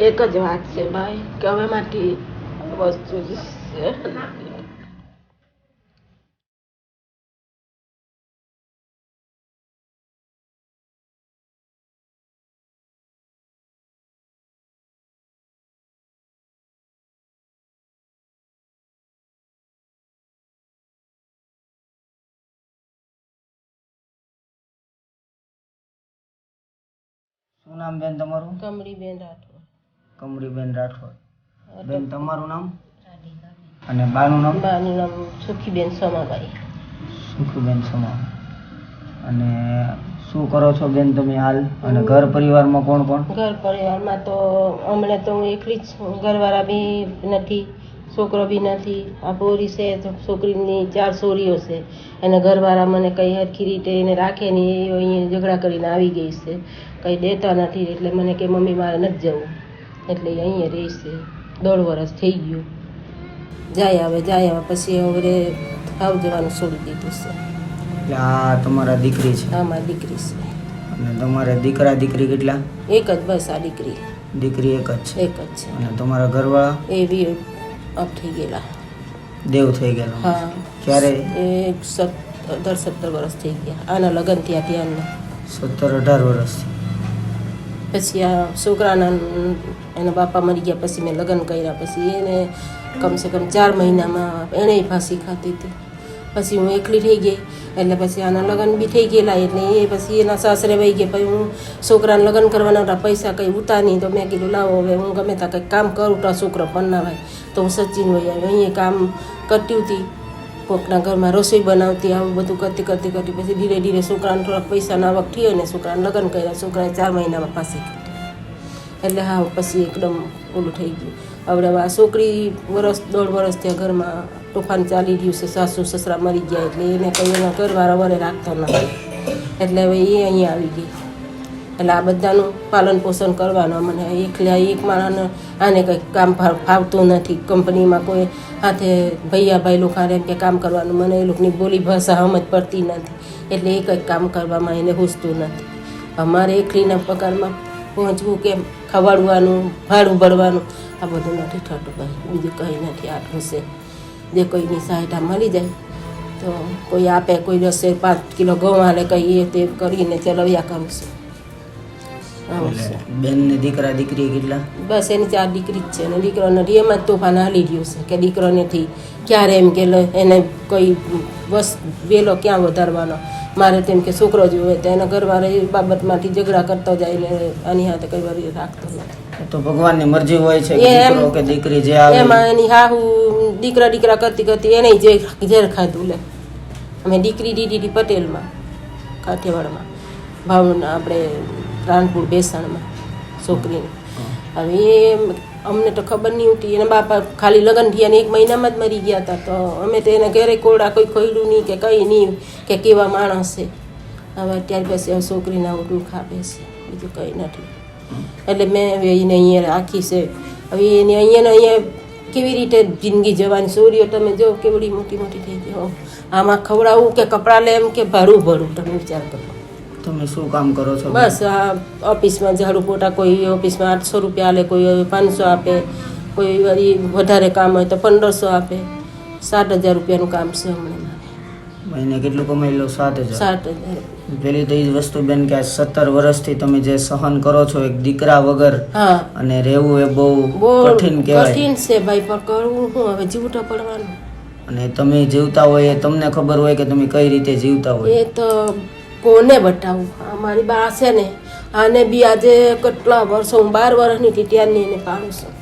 એક જ વાત છે ભાઈ કે હવે માંથી વસ્તુ છે. શું નામ બેન તમારું? કમળીબેન રાઠોડ. કમરીબેન રાઠોડ. બેન તમારું નામ? અને બાનું નામ? બાનું નામ સુખીબેન સોમાભાઈ. સુખીબેન સમા અને શું કરો છો બેન તમે હાલ? અને ઘર પરિવારમાં કોણ કોણ? ઘર પરિવારમાં તો હમણાં તો હું એકલી જ ઘરવાળા બી નથી છોકરો બી નથી. આ બોરી છે તો છોકરીની ચાર છોરીઓ છે. અને ઘરવાળા મને કંઈ હરખી રીતે એને રાખે નહીં એ અહીંયા ઝઘડા કરીને આવી ગઈ છે. કંઈ દેતા નથી એટલે મને કે મમ્મી મારે નથી જવું. એટલે અહીંયા રહેશે. દોઢ વરસ થઈ ગયું. જાય આવે જાય આવે પછી હવે આવ જવાનું છોડી દીધું છે. એટલે આ તમારા દીકરી છે? હા મારી દીકરી છે. અને તમારા દીકરા દીકરી કેટલા? એક જ બસ આ દીકરી. દીકરી એક જ છે? એક જ છે. અને તમારા ઘરવાળા? એ બી અપ થઈ ગયેલા. દેવ થઈ ગયેલો? હા. ક્યારે? એ સત્તર સત્તર વર્ષ થઈ ગયા. આના લગ્ન થયા ત્યાં સત્તર અઢાર વર્ષથી પછી આ છોકરાના એના બાપા મરી ગયા પછી મેં લગ્ન કર્યા પછી એને કમસે કમ ચાર મહિનામાં એણે ફાંસી ખાધી હતી. પછી હું એકલી થઈ ગઈ, એટલે પછી આના લગ્ન બી થઈ ગયેલા, એટલે એ પછી એના સાસરે વહી ગયા. પછી હું છોકરાને લગ્ન કરવાના હતા પૈસા કંઈ ઉતા નહીં, તો મેં કીધું, લાવો હવે, હું ગમે ત્યાં કંઈક કામ કરું, તો છોકરો બનાવાય તો હું સચિન ભાઈ અહીંયા કામ કરતી હતી. કોકના ઘરમાં રસોઈ બનાવતી, આવું બધું કરતી કરતી કરતી પછી ધીરે ધીરે છોકરાને થોડાક પૈસાના આવક થઈ અને છોકરાને લગ્ન કર્યા, છોકરાએ ચાર મહિનામાં પાસે એટલે હા પછી એકદમ ઓલું થઈ ગયું. હવે આ છોકરી વરસ, દોઢ વરસ ત્યાં ઘરમાં તોફાન ચાલી રહ્યું છે, સાસુ સસરા મરી ગયા એટલે એને કંઈ એના ઘરવાળા વરે રાખતા નથી એટલે હવે એ અહીંયા આવી ગઈ. એટલે આ બધાનું પાલન પોષણ કરવાનું. મને એકલા એક માણસને આને કંઈક કામ ફાવ- ફાવતું નથી. કંપનીમાં કોઈ હાથે ભૈયા ભાઈ લોકો એમ કે કામ કરવાનું મને એ લોકોની બોલી ભાષા સમજ પડતી નથી. એટલે એ કંઈક કામ કરવામાં એને ઘૂસતું નથી. અમારે એકલીના પગારમાં પહોંચવું કેમ? ખવાડવાનું, ભાડું ભરવાનું, આ બધું નથી થતું ભાઈ બીજું કંઈ નથી. આટલું છે જે કોઈની સહાયતા મળી જાય, તો કોઈ આપે, કોઈ દસે પાંચ કિલો ઘઉં હાલે કહીએ તે કરીને ચલાવ્યા કરું છું. બેન ને દીકરા દીકરી કેટલા? બસ એની ચાર દીકરી જ છે. અને દીકરો નથી એમ જ તોફાન હાલી રહ્યું છે કે દીકરો નથી ક્યારે એમ કે એને કોઈ બસ વેલો ક્યાં વધારવાનો? મારે તેમ કે છોકરો જોવે તો એના ઘરવાળા એ બાબતમાંથી ઝઘડા કરતો જાય ને આની હાથે કઈ વાર રાખતો નથી. તો ભગવાનની મરજી હોય છે દીકરો કે દીકરી જે આવે. એમાં એની હાહુ દીકરા દીકરા કરતી કરતી એને જે ઝેર ખાધું લે. અમે દીકરી દીદી પટેલમાં કાઠિયાવાડમાં. ભાવના આપણે રાણપુર બેસાણમાં છોકરીને. હવે એ અમને તો ખબર નહીં હતી. એના બાપા ખાલી લગ્ન થયા ને એક મહિનામાં જ મરી ગયા હતા. તો અમે તો એને ઘરે કોડા કોઈ ખોયલું નહીં કે કંઈ નહીં કે કેવા માણસ છે. હવે ત્યાર પછી છોકરીને આવું દુઃખ છે. બીજું કંઈ નથી. એટલે મેં હવે એને અહીંયા રાખી છે. હવે એને અહીંયા અહીંયા કેવી રીતે જિંદગી જવાની? સોરીઓ તમે જો કેવડી મોટી મોટી થઈ ગઈ હો. આમાં ખવડાવવું કે કપડાં લે એમ કે ભાડું ભરું તમે વિચાર કરો. તમે શું કામ કરો છો? બસ આ ઓફિસમાં ઝાડુ પોટા કોઈ ઓફિસમાં આઠસો રૂપિયા આલે કોઈ પાંચસો આપે કોઈ વળી વધારે કામ હોય તો પંદરસો આપે. સાત હજાર રૂપિયાનું કામ છે હમણાં મહિને કેટલું કમાઈ લો? સાત હજાર. સાત હજાર. પેલી તો એ વસ્તુ બેન કે સત્તર વર્ષથી તમે જે સહન કરો છો એક દીકરા વગર અને રહેવું એ બહુ કઠિન કહેવાય. કઠિન છે ભાઈ પણ કરવું હું હવે? જીવતો પડવાનું. અને તમે જીવતા હોય એ તમને ખબર હોય કે તમે કઈ રીતે જીવતા હોય? એ તો કોને બતાવું? અમારી બા છે ને, આને બી આજે કેટલા વર્ષો હું બાર વર્ષની હતી ત્યારની એને પાડું છું.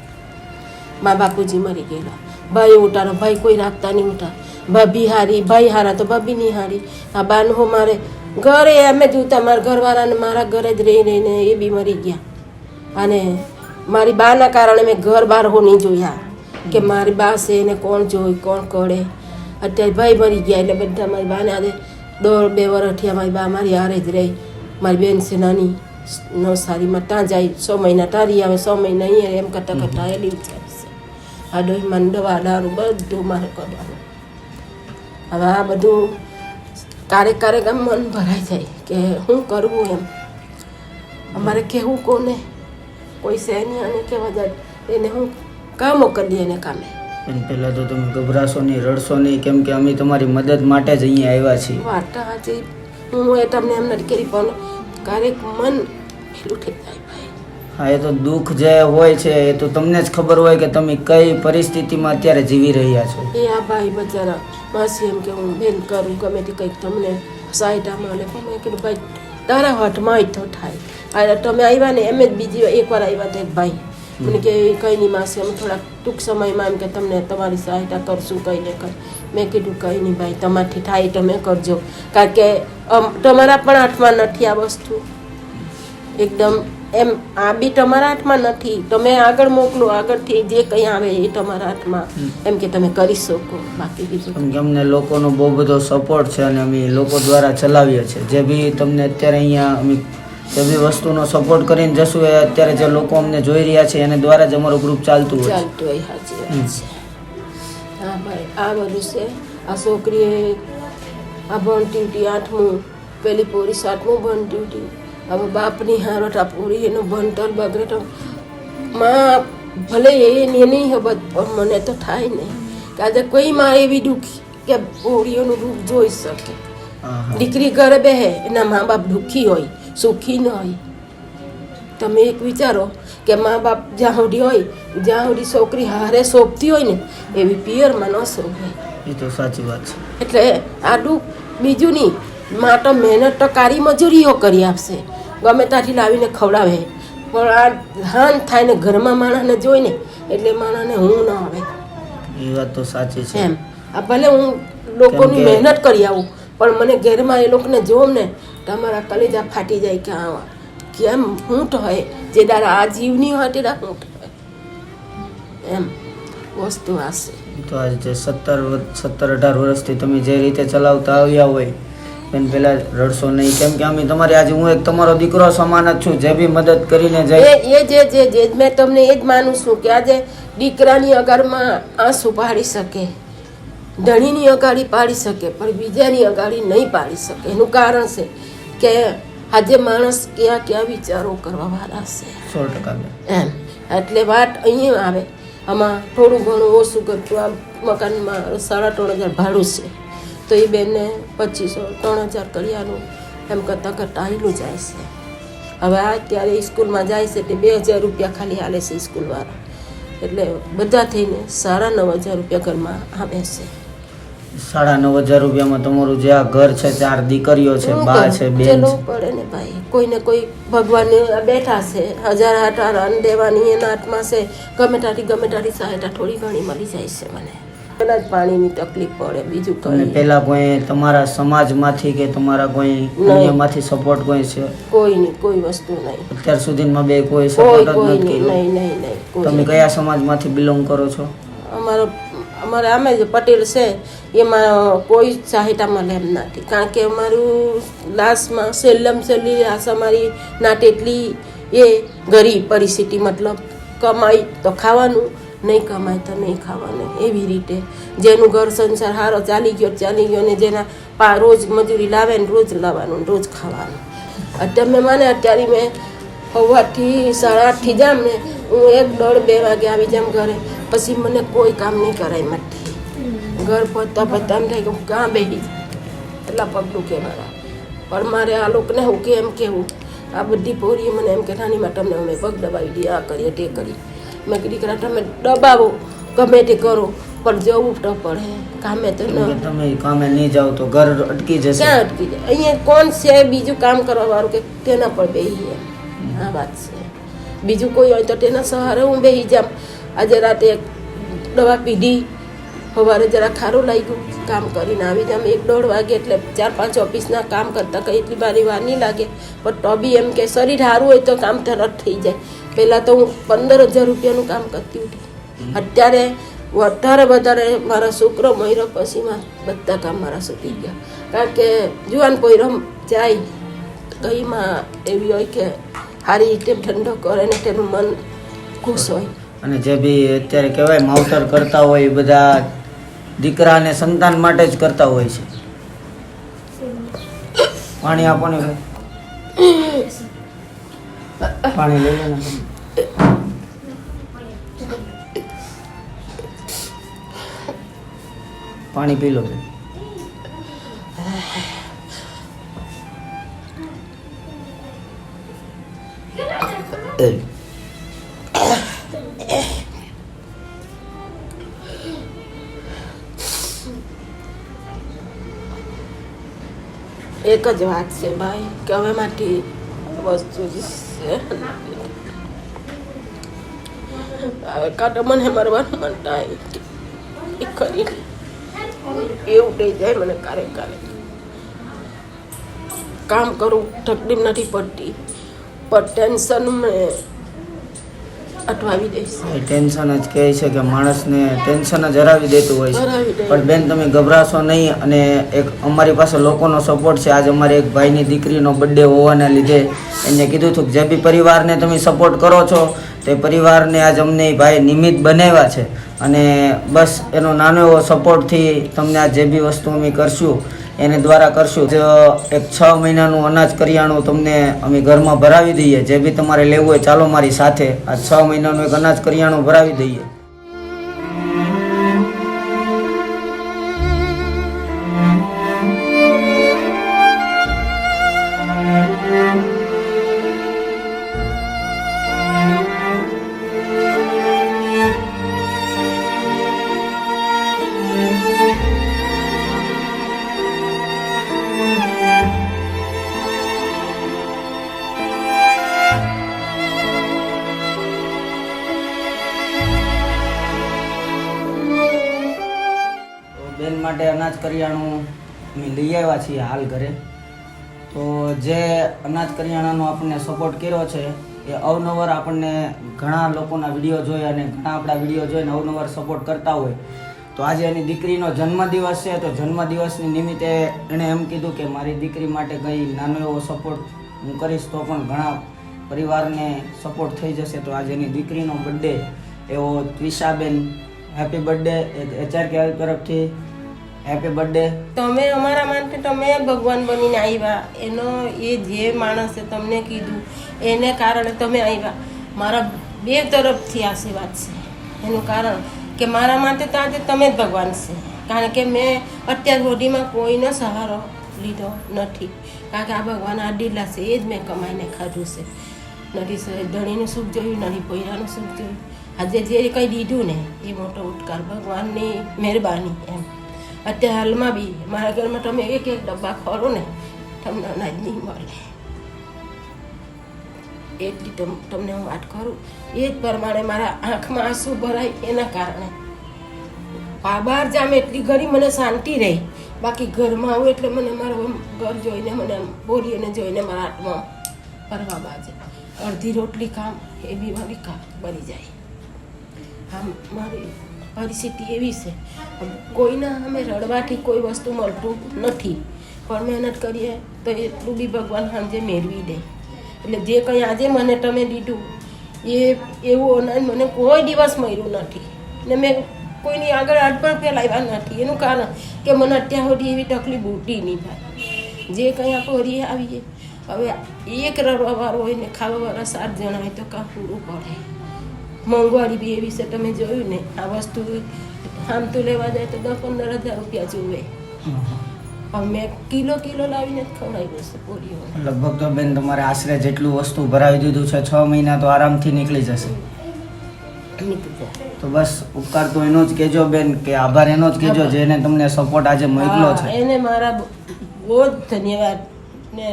મા બાપુજી મરી ગયેલા. ભાઈ ઉઠારો, ભાઈ કોઈ રાખતા નહીં ઉઠા. ભાભી હારી, ભાઈ હારા તો ભાભી નહીં હારી. આ બાનું હું મારે ઘરે અમે જોતા મારા ઘરવાળાને મારા ઘરે જ રહી રહીને એ બી મરી ગયા. અને મારી બાના કારણે મેં ઘર બહાર હો નહીં જોયા. કે મારી બા છે એને કોણ જોઈ, કોણ કરે? અત્યારે ભાઈ મરી ગયા એટલે બધા મારી બાને આજે દોઢ બે વર્ષ થયા મારી બા મારી હારે જ રહી. મારી બેન છે નાની નવસારીમાં ત્યાં જાય સો મહિના તારી આવે સો મહિના અહીંયા એમ કરતાં કરતાં એલી વિચારી છે. આ ડોહીમાં દવા દારૂ બધું મારે કરવાનું. હવે આ બધું ક્યારેક ક્યારેક આમ મન ભરાઈ જાય કે શું કરવું એમ. અમારે કહેવું કોને? કોઈ સૈન્ય અને કહેવા જાય. એને હું કામ મોકલીએ એને કામે. પણ પહેલાં તો તમે ગભરાશો નહીં રડશો નહીં કેમ કે અમે તમારી મદદ માટે જ અહીંયા આવ્યા છીએ. વાર્તા આજે હું એ તમને એમ નથી કરી પણ ક્યારેક મન પેલું થઈ જાય ભાઈ. હા એ તો દુઃખ જે હોય છે એ તો તમને જ ખબર હોય કે તમે કઈ પરિસ્થિતિમાં અત્યારે જીવી રહ્યા છો. એ આ ભાઈ બચારા માસી એમ કે હું બેન કરું ગમે તે કંઈક તમને મળે. પણ મેં કીધું ભાઈ તારા હાથમાં જ તો થાય. અરે તમે આવ્યા ને એમ જ બીજી એકવાર આવ્યા તો એક ભાઈ. મને કે કંઈ નહીં માસી અમે થોડાક ટૂંક સમયમાં એમ કે તમને તમારી સહાયતા કરશું કંઈ ને કંઈ. મેં કીધું કંઈ નહીં ભાઈ તમારથી થાય તમે કરજો. કારણ કે તમારા પણ હાથમાં નથી આ વસ્તુ. એકદમ એમ આ બી તમારા હાથમાં નથી. તમે આગળ મોકલો આગળથી જે કંઈ આવે એ તમારા હાથમાં. એમ કે તમે કરી શકો બાકી બીજું અમને લોકોનો બહુ બધો સપોર્ટ છે અને અમે લોકો દ્વારા ચલાવીએ છીએ. જે બી તમને અત્યારે અહીંયા અમે જે બી વસ્તુનો સપોર્ટ કરીને જશું. એ અત્યારે જે લોકો અમને જોઈ રહ્યા છે એને દ્વારા જ અમારું ગ્રુપ ચાલતું હોય ચાલતું હોય છે. હા ભાઈ આ બધું છે. આ છોકરીએ આ ભણતી હતી આઠમું પેલી પોરી સાતમું ભણતી હતી હવે બાપની હારોટ આ પોરી એનું ભણતર બગડે તો માં ભલે એ ને નહીં હબત પણ મને તો થાય નહીં. કાજે આજે કોઈ માં એવી દુઃખી કે પોરીઓનું રૂપ જોઈ શકે. દીકરી ઘરે બેહે એના મા બાપ દુઃખી હોય. સુખી ન હોય. તમે એક વિચારો કે મા બાપ જ્યાં સુધી હોય જ્યાં સુધી છોકરી હારે શોભતી હોય ને એવી પિયરમાં ન શોભે. એ તો સાચી વાત છે. એટલે આ દુઃખ બીજું નહીં મા તો મહેનત તો કારી મજૂરીઓ કરી આપશે. ગમે ત્યાંથી લાવીને ખવડાવે. પણ આ હાન થાય ને ઘરમાં માણસને જોઈને એટલે માણસને હું ન આવે. એ વાત તો સાચી છે. એમ. આ ભલે હું લોકોની મહેનત કરી આવું પણ મને ઘરમાં એ લોકોને જોઉં ને તમારા કલેજા ફાટી જાય કે આ કેમ તો હોય જે દારા આ જીવની હોય તે દાડા હોય. એમ વસ્તુ હશે. તો આજે જે સત્તર સત્તર અઢાર વર્ષથી તમે જે રીતે ચલાવતા આવ્યા હોય એમ પેલા રડશો નહીં. કેમ કે અમે તમારી આજે હું એક તમારો દીકરો સમાન જ છું જે બી મદદ કરીને જાય. એ જે જે જે મેં તમને એ જ માનું છું કે આજે દીકરાની અગરમાં આંસુ પાડી શકે. ધણીની અગાડી પાડી શકે પણ બીજાની અગાડી નહીં પાડી શકે. એનું કારણ છે કે આજે માણસ ક્યાં ક્યાં વિચારો કરવા વાળા છે. સો ટકા એમ. એટલે વાત અહીંયા આવે. આમાં થોડું ઘણું ઓછું કરતું આ મકાનમાં સાડા ત્રણ હજાર ભાડું છે. તો એ બેનને પચીસો ત્રણ હજાર કર્યાનું એમ કરતાં કરતાં આવેલું જાય છે. હવે આ અત્યારે સ્કૂલમાં જાય છે તે બે હજાર રૂપિયા ખાલી હાલે છે સ્કૂલવાળા. એટલે બધા થઈને સાડા નવ હજાર રૂપિયા ઘરમાં આવે છે. સાડા નવ હજાર રૂપિયામાં તમારું જે આ ઘર છે ચાર દીકરીઓ છે બા છે બેન છે? પડે ને ભાઈ. કોઈને કોઈ ભગવાન બેઠા છે હજાર આઠ અન દેવાની એના હાથમાં છે. ગમે તારી ગમે તારી સહાયતા થોડી ઘણી મળી જાય છે મને. પેલા જ પાણીની તકલીફ પડે બીજું કોઈ. પેલા કોઈ તમારા સમાજમાંથી કે તમારા કોઈ. અન્યમાંથી સપોર્ટ કોઈ છે? કોઈ નહીં કોઈ વસ્તુ નહીં. અત્યાર સુધીમાં બે કોઈ સપોર્ટ જ નથી નહીં નહીં નહીં તમે કયા સમાજમાંથી બિલોંગ કરો છો? અમારો અમારે આમે જે પટેલ છે, એમાં કોઈ સહાયતા મળે એમ નથી. કારણ કે અમારું લાસ્ટમાં છેલ્લમ છેલ્લી આશા અમારી નાટ એટલી એ ગરીબ પરિસ્થિતિ, મતલબ કમાઈ તો ખાવાનું, નહીં કમાય તો નહીં ખાવાનું. એવી રીતે જેનું ઘર સંસાર સારો ચાલી ગયો ચાલી ગયો ને જેના રોજ મજૂરી લાવે ને રોજ લાવવાનું, રોજ ખાવાનું. અત્યારે માને અત્યારે મેં સવારથી સાડા આઠથી જામ ને હું એક દોઢ બે વાગે આવી જામ ઘરે. પછી મને કોઈ કામ નહીં કરાય મતથી ઘર પતતા પહોંચતા એમ થાય કે હું કાં બેસી એટલા પગ દુખે મારા પણ મારે આ લોકોને હું કે એમ કેવું આ બધી પોરીએ મને એમ કે નાનીમાં તમને અમે પગ દબાવી દઈએ આ કરીએ તે કરી મેં કીધું દીકરા તમે દબાવો ગમે તે કરો પણ જવું તો પડે કામે તો ન તમે કામે નહીં જાઓ તો ઘર અટકી જશે. ક્યાં અટકી જાય? અહીંયા કોણ છે બીજું કામ કરવા વાળું કે તેના પર બેહીએ? આ વાત છે. બીજું કોઈ હોય તો તેના સહારે હું બેહી જામ આજે રાતે દવા પીધી. સવારે જરા ખારું લાગ્યું, કામ કરીને આવી જામ એક દોઢ વાગે એટલે ચાર પાંચ ઓફિસના કામ કરતાં કંઈ એટલી મારી વાર નહીં લાગે. પણ તો બી એમ કે શરીર સારું હોય તો કામ તરત થઈ જાય. પહેલાં તો હું પંદર હજાર રૂપિયાનું કામ કરતી હતી અત્યારે વધારે વધારે મારા છોકરો મહિરો પછીમાં બધા કામ મારા સુધી ગયા. કારણ કે જુવાન પોયરો જાય કઈમાં એવી હોય કે સારી રીતે ઠંડો કરે ને તેનું મન ખુશ હોય. અને જે બી અત્યારે કહેવાય માવતર કરતા હોય એ બધા દીકરા અને સંતાન માટે જ કરતા હોય છે. પાણી આપો ને પાણી લઈ લો પાણી પી લો બેન એક જ વાત છે ભાઈ, કે હવે માટી વસ્તુ કાંટો મને મરવાનું મન થાય. એ ખરી. એવું થઈ જાય મને કારે કારે. કામ કરું તકલીફ નથી પડતી. પણ ટેન્શન મેં અટવાવી દઈશ. ટેન્શન જ કહે છે કે માણસને ટેન્શન જ હરાવી દેતું હોય છે. પણ બેન તમે ગભરાશો નહીં અને એક અમારી પાસે લોકોનો સપોર્ટ છે. આજે અમારે એક ભાઈની દીકરીનો બર્થડે હોવાના લીધે એને કીધું હતું કે જે બી પરિવારને તમે સપોર્ટ કરો છો તે પરિવારને આજ અમને ભાઈ નિમિત્ત બનાવ્યા છે. અને બસ એનો નાનો એવો સપોર્ટથી તમને આ જે બી વસ્તુ અમે કરશું એને દ્વારા કરશું. એક છ મહિનાનું અનાજ કરિયાણું તમને અમે ઘરમાં ભરાવી દઈએ, જે બી તમારે લેવું હોય, ચાલો મારી સાથે. આ છ મહિનાનું એક અનાજ કરિયાણું ભરાવી દઈએ. માટે અનાજ કરિયાણું અમે લઈ આવ્યા છીએ હાલ ઘરે. તો જે અનાજ કરિયાણાનો આપણને સપોર્ટ કર્યો છે, એ અવનવર આપણને ઘણા લોકોના વીડિયો જોઈ અને ઘણા આપણા વીડિયો જોઈને અવનવર સપોર્ટ કરતા હોય. તો આજે એની દીકરીનો જન્મદિવસ છે, તો જન્મદિવસની નિમિત્તે એણે એમ કીધું કે મારી દીકરી માટે કંઈ નાનો એવો સપોર્ટ હું કરીશ તો પણ ઘણા પરિવારને સપોર્ટ થઈ જશે. તો આજે એની દીકરીનો બર્થડે એવો ત્રિષાબેન હેપી બર્થડે એચઆર કે તરફથી હેપી બર્થડે તમે અમારા માટે તમે ભગવાન બનીને આવ્યા એનો એ જે માણસે તમને કીધું, એને કારણે તમે આવ્યા મારા બે તરફથી આશીર્વાદ છે એનું કારણ કે મારા માટે તો આજે તમે જ ભગવાન છે. કારણ કે મેં અત્યાર સુધીમાં કોઈનો સહારો લીધો નથી. કારણ કે આ ભગવાન આ ડીલા છે, એ જ મેં કમાઈને ખાધું છે. નથી ધણીનું સુખ જોયું, નથી પૈરાનું સુખ જોયું. આજે જે કંઈ દીધું ને, એ મોટો ઉપકાર ભગવાનની મહેરબાની એમ. અત્યારે હાલમાં બી મારા ઘરમાં તમે એક એક ડબ્બા ખોલો ને, તમને અનાજ નહીં મળે. એટલી તમ- તમને હું વાત કરું, એ જ પ્રમાણે મારા આંખમાં આંસુ ભરાય એના કારણે. બહાર જામ એટલી ઘડી મને શાંતિ રહી. બાકી ઘરમાં આવું એટલે મને મારું ઘર જોઈને મને બોરીઓને જોઈને મારા હાથમાં ફરવા બાજે. અડધી રોટલી કામ એ બી મારી કામ બની જાય. આમ મારી પરિસ્થિતિ એવી છે. કોઈના અમે રડવાથી કોઈ વસ્તુ મળતું નથી. પણ મહેનત કરીએ તો એટલું બી ભગવાન સાંજે મેળવી દે. એટલે જે કંઈ આજે મને તમે દીધું, એ એવું અનાજ મને કોઈ દિવસ મળ્યું નથી. ને મેં કોઈની આગળ આડ પણ ફેલાવ્યા નથી. એનું કારણ કે મને અત્યાર સુધી એવી તકલીફ ઉઠી નહીં ભાઈ જે કંઈ આપણે હરીએ આવીએ. હવે એક રડવાવાળો હોય ને ખાવાવાળા સાત જણા હોય તો કાં પૂરું પડે. મોંઘવારી બી એવી છે તમે જોયું ને આ વસ્તુ આમ તો લેવા જાય તો દસ પંદર હજાર રૂપિયા જોવે. મેં કિલો કિલો લાવીને જ ખવડાવી છે પોરીઓ લગભગ તો બેન તમારે આશરે જેટલું વસ્તુ ભરાવી દીધું છે છ મહિના તો આરામથી નીકળી જશે. તો બસ ઉપકાર તો એનો જ કહેજો બેન કે આભાર એનો જ કહેજો જેને તમને સપોર્ટ આજે મળ્યો છે. એને મારા બહુ જ ધન્યવાદ. ને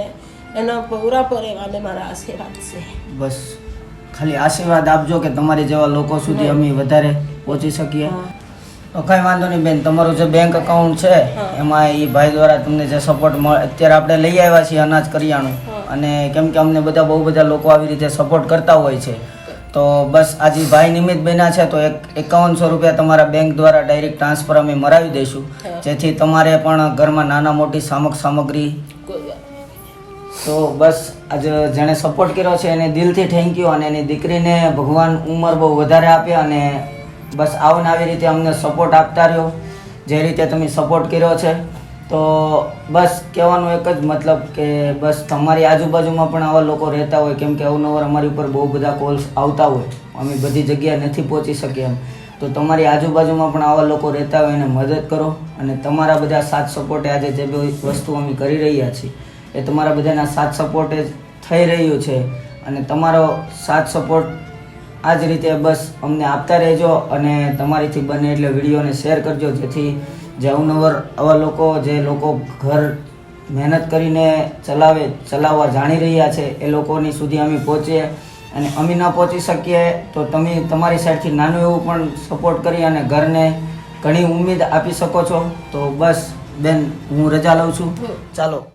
એના પૂરા પરિવારને મારા આશીર્વાદ છે. બસ. ખાલી આશીર્વાદ આપજો કે તમારી જેવા લોકો સુધી અમે વધારે પહોંચી શકીએ. તો કાંઈ વાંધો નહીં બેન તમારું જે બેંક એકાઉન્ટ છે એમાં એ ભાઈ દ્વારા તમને જે સપોર્ટ મળે અત્યારે આપણે લઈ આવ્યા છીએ અનાજ કરિયાણું. અને કેમ કે અમને બધા બહુ બધા લોકો આવી રીતે સપોર્ટ કરતા હોય છે. તો બસ આજે ભાઈ નિમિત્ત બન્યા છે તો એક એકાવનસો રૂપિયા તમારા બેંક દ્વારા ડાયરેક્ટ ટ્રાન્સફર અમે મરાવી દઈશું. જેથી તમારે પણ ઘરમાં નાના મોટી સામક સામગ્રી. તો બસ આજે જેણે સપોર્ટ કર્યો છે એને દિલથી થેન્ક યુ અને એની દીકરીને ભગવાન ઉંમર બહુ વધારે આપે અને બસ આવો ને આવી રીતે અમને સપોર્ટ આપતા રહ્યો. જે રીતે તમે સપોર્ટ કર્યો છે. તો બસ કહેવાનું એક જ મતલબ કે બસ તમારી આજુબાજુમાં પણ આવા લોકો રહેતા હોય, કેમ કે અવનવર અમારી ઉપર બહુ બધા કોલ્સ આવતા હોય. અમે બધી જગ્યાએ નથી પહોંચી શકીએ એમ. તો તમારી આજુબાજુમાં પણ આવા લોકો રહેતા હોય એને મદદ કરો અને તમારા બધા સાથ સપોર્ટે આજે જે બી વસ્તુ અમે કરી રહ્યા છીએ. એ તમારા બધાના સાથ સપોર્ટે થઈ રહ્યું છે. અને તમારો સાથ સપોર્ટ આ જ રીતે બસ અમને આપતા રહેજો અને તમારીથી બને એટલે વિડીયોને શેર કરજો. જેથી જે અવનવર આવા લોકો, જે લોકો ઘર મહેનત કરીને ચલાવે, ચલાવવા જાણી રહ્યા છે, એ લોકોની સુધી અમે પહોંચીએ અને અમે ન પહોંચી શકીએ તો તમે તમારી સાઈડથી નાનું એવું પણ સપોર્ટ કરી અને ઘરને ઘણી ઉમેદ આપી શકો છો. તો બસ બેન, હું રજા લઉં છું. ચાલો.